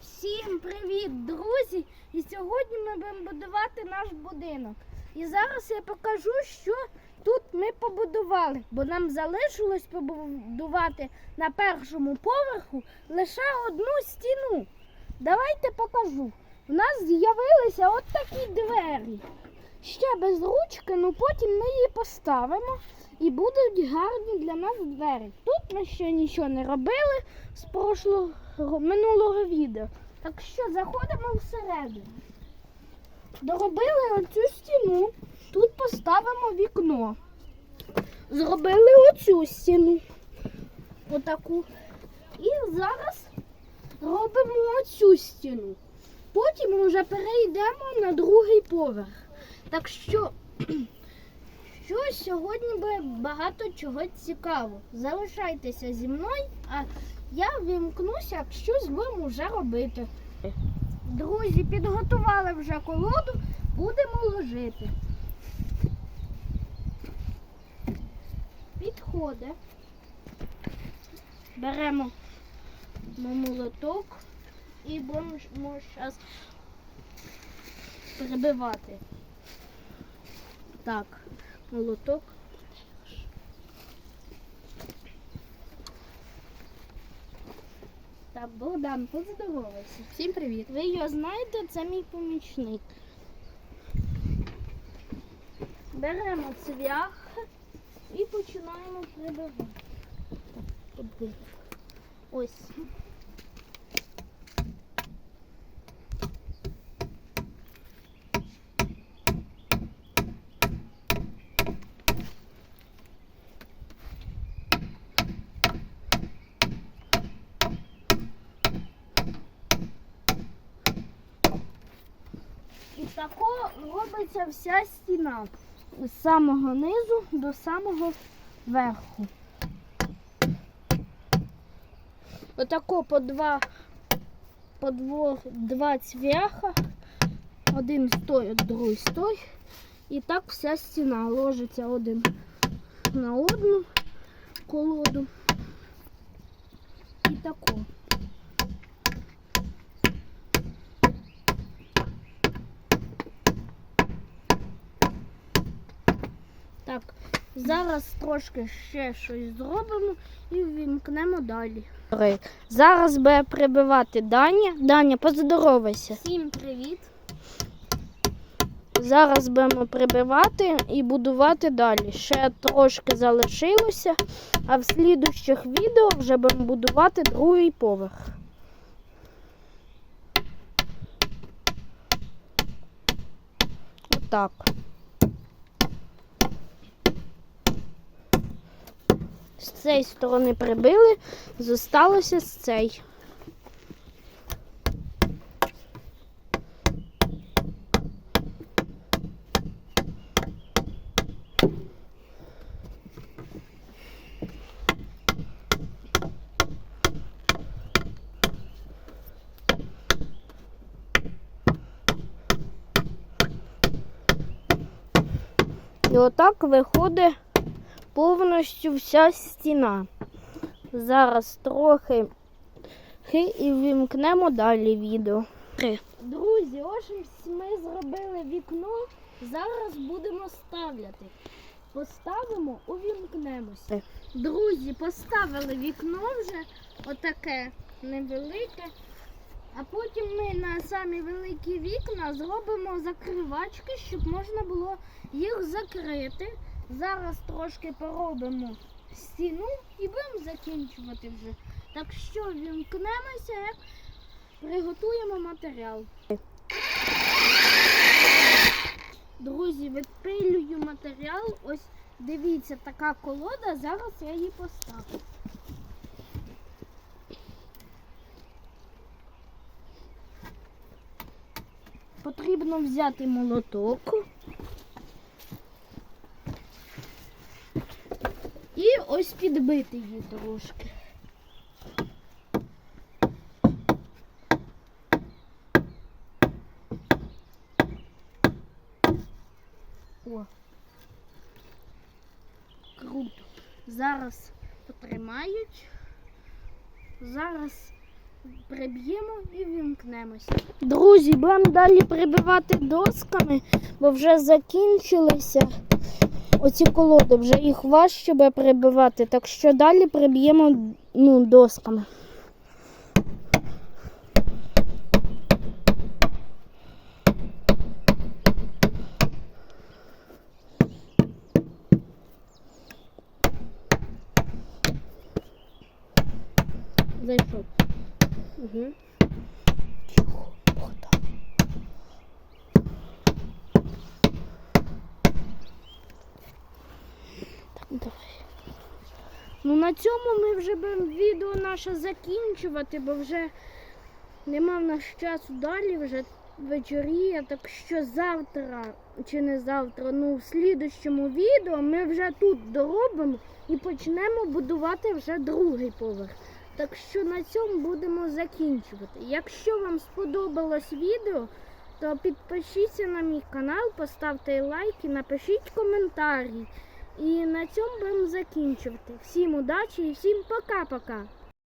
Всім привіт, друзі! І сьогодні ми будемо будувати наш будинок. І зараз я покажу, що тут ми побудували, бо нам залишилось побудувати на першому поверху лише одну стіну. Давайте покажу. У нас з'явилися от такі двері. Ще без ручки, ну потім ми її поставимо і будуть гарні для нас двері. Тут ми ще нічого не робили з прошлого минулого відео. Так що заходимо всередину. Доробили оцю стіну, тут поставимо вікно. Зробили оцю стіну. Отаку. І зараз робимо оцю стіну. Потім вже перейдемо на другий поверх. Так що, що сьогодні буде багато чого цікавого. Залишайтеся зі мною, а я вімкнуся, як щось будемо вже робити. Друзі, підготували вже колоду, будемо ложити. Підходи. Беремо молоток і будемо зараз перебивати. Так, молоток. Так, Богдан, поздоровайся. Всім привіт! Ви його знаєте, це мій помічник. Беремо цвях і починаємо прибивати. Ось. Тако робиться вся стіна з самого низу до самого верху. Отако по два, по дво, два цвяха, один стой, другий стой. І так вся стіна ложиться один на одну колоду. І тако. Так, зараз трошки ще щось зробимо і ввімкнемо далі. Зараз буде прибивати Даня. Даня, поздоровайся. Всім привіт. Зараз будемо прибивати і будувати далі. Ще трошки залишилося, а в слідущих відео вже будемо будувати другий поверх. Отак. З цієї сторони прибили, зосталося з цієї. І отак виходить повністю вся стіна. Зараз трохи хи і вімкнемо далі відео. Друзі, ось ми зробили вікно. Зараз будемо ставляти. Поставимо, увімкнемося. Друзі, поставили вікно вже отаке невелике. А потім ми на самі великі вікна зробимо закривачки, щоб можна було їх закрити. Зараз трошки поробимо стіну і будемо закінчувати вже. Так що вімкнемося, як приготуємо матеріал. Друзі, відпилюю матеріал. Ось дивіться, така колода. Зараз я її поставлю. Потрібно взяти молоток. І ось підбити її трошки. О. Круто. Зараз потримають. Зараз приб'ємо і вімкнемося. Друзі, будемо далі прибивати досками, бо вже закінчилися оці колоди, вже їх важче буде прибивати, так що далі приб'ємо ну, досками. Зайшов. Угу. Тихо, Богдан. Так, давай. Ну на цьому ми вже будемо відео наше закінчувати, бо вже нема в нас часу далі, вже вечоріє. Так що завтра, чи не завтра, ну в слідущому відео ми вже тут доробимо і почнемо будувати вже другий поверх. Так що на цьому будемо закінчувати. Якщо вам сподобалось відео, то підпишіться на мій канал, поставте лайк і напишіть коментарі. І на цьому будемо закінчувати. Всім удачі і всім пока-пока!